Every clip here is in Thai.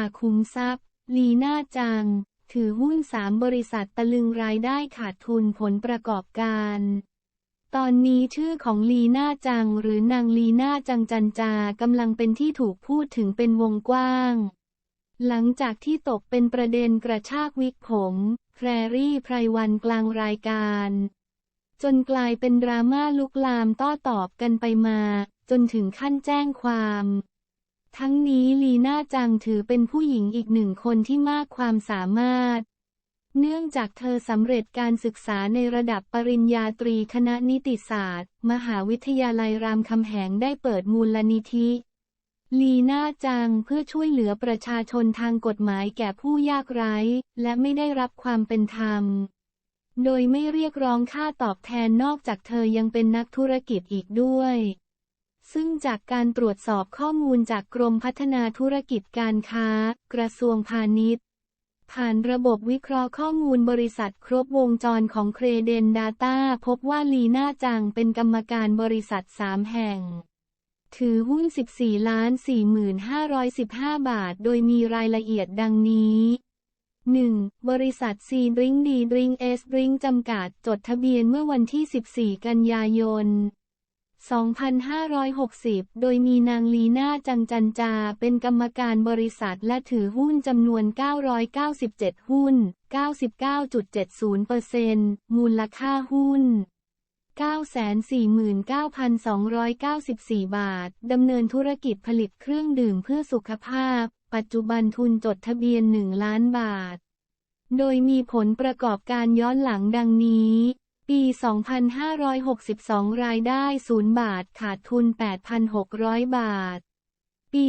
าคุ้มทรัพย์ ลีน่าจัง ถือหุ้นสามบริษัทตะลึงรายได้ขาดทุนผลประกอบการ ตอนนี้ชื่อของลีน่าจังหรือนางลีน่าจังจันจากำลังเป็นที่ถูกพูดถึงเป็นวงกว้าง หลังจากที่ตกเป็นประเด็นกระชากวิกผมแพรรี่ไพรวันกลางรายการ จนกลายเป็นดราม่าลุกลามต้อตอบกันไปมา จนถึงขั้นแจ้งความ ทั้งนี้ลีน่าจังถือเป็นผู้หญิงอีกหนึ่งคนที่มากความสามารถ เนื่องจากเธอสำเร็จการศึกษาในระดับปริญญาตรีคณะนิติศาสตร์ มหาวิทยาลัยรามคำแหงได้เปิดมูลนิธิลีน่าจังเพื่อช่วยเหลือประชาชนทางกฎหมายแก่ผู้ยากไร้ และไม่ได้รับความเป็นธรรม โดยไม่เรียกร้องค่าตอบแทนนอกจากเธอยังเป็นนักธุรกิจอีกด้วย ซึ่งจากการตรวจสอบข้อมูลจากกรมพัฒนาธุรกิจการค้า กระทรวงพาณิชย์ ผ่านระบบวิเคราะห์ข้อมูลบริษัทครบวงจรของเครเดนดาต้าพบว่าลีน่าจังเป็นกรรมการบริษัท 3 แห่ง ถือหุ้น 14ล้าน4515บาท โดยมีรายละเอียดดังนี้ 1. บริษัทซีดริงดีดริงเอสดริงจำกัดจดทะเบียนเมื่อวันที่ 14 กันยายน 2560 โดยมีนางลีน่าจังจันจา เป็นกรรมการบริษัทและถือหุ้นจำนวน 997 หุ้น 99.70%มูลค่าหุ้น 949,294 บาท ดำเนินธุรกิจผลิตเครื่องดื่มเพื่อสุขภาพ ปัจจุบันทุนจดทะเบียน 1 ล้านบาท โดยมีผลประกอบการย้อนหลังดังนี้ ปี 2562 รายได้ 0 บาท ขาดทุน 8,600 บาท ปี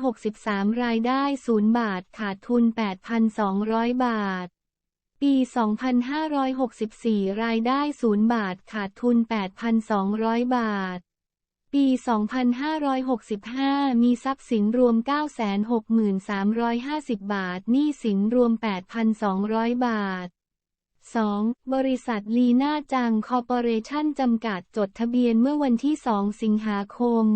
2563 รายได้ 0 บาท ขาดทุน 8,200 บาท ปี 2564 รายได้ 0 บาท ขาดทุน 8,200 บาท ปี 2565 มีทรัพย์สินรวม 963,50บาท หนี้สินรวม 8,200 บาท 2. บริษัทลีน่าจังคอร์ปอเรชั่นจำกัดจดทะเบียนเมื่อวันที่ 2 สิงหาคม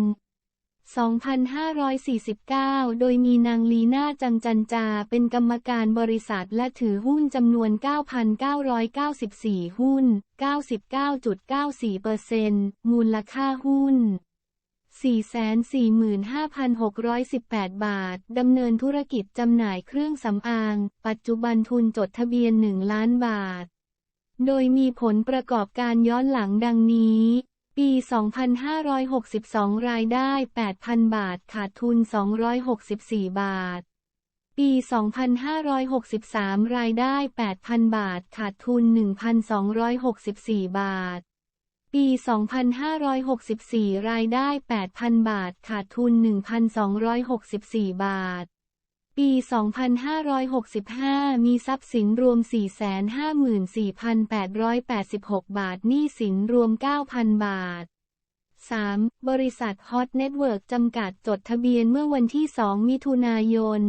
2549 โดยมีนางลีน่าจังจันจาเป็นกรรมการบริษัทและถือหุ้นจำนวน 9,994 หุ้น 99.94%มูลค่าหุ้น 445,618 บาท ดำเนินธุรกิจจำหน่ายเครื่องสำอาง ปัจจุบันทุนจดทะเบียน 1 ล้านบาท โดยมีผลประกอบการย้อนหลังดังนี้ ปี 2562 รายได้ 8,000 บาท ขาดทุน 264 บาท ปี 2563 รายได้ 8,000 บาท ขาดทุน 1,264 บาท ปี 2564 รายได้ 8,000 บาท ขาดทุน 1,264 บาท ปี 2565 มีทรัพย์สินรวม 454,886 บาท หนี้สินรวม 9,000 บาท 3. บริษัทฮอตเน็ตเวิร์กจำกัดจดทะเบียนเมื่อวันที่ 2 มิถุนายน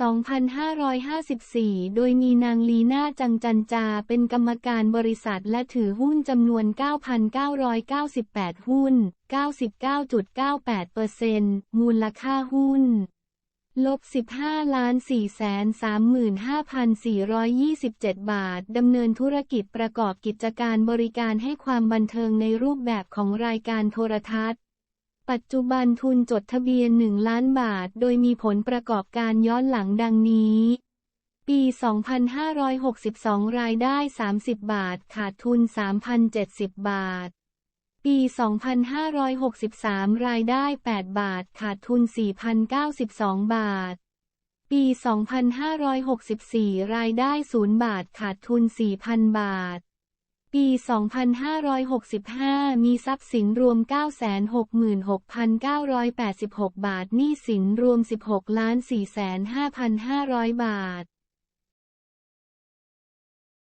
2554 โดยมีนางลีน่าจังจันจาเป็นกรรมการบริษัทและถือหุ้นจำนวน 9,998 หุ้น 99.98%มูลค่าหุ้นลบ 15ล้าน435,427 บาท ดำเนินธุรกิจประกอบกิจการบริการให้ความบันเทิงในรูปแบบของรายการโทรทัศน์ ปัจจุบันทุนจดทะเบียน 1 ล้านบาท โดยมีผลประกอบการย้อนหลังดังนี้ ปี 2562 รายได้ 30 บาท ขาดทุน 3,070 บาท ปี 2563 รายได้ 8 บาท ขาดทุน 4,092 บาท ปี 2564 รายได้ 0 บาท ขาดทุน 4,000 บาท ปี 2565 มีทรัพย์สินรวม 966,986 บาท หนี้สินรวม 16 455,500 บาท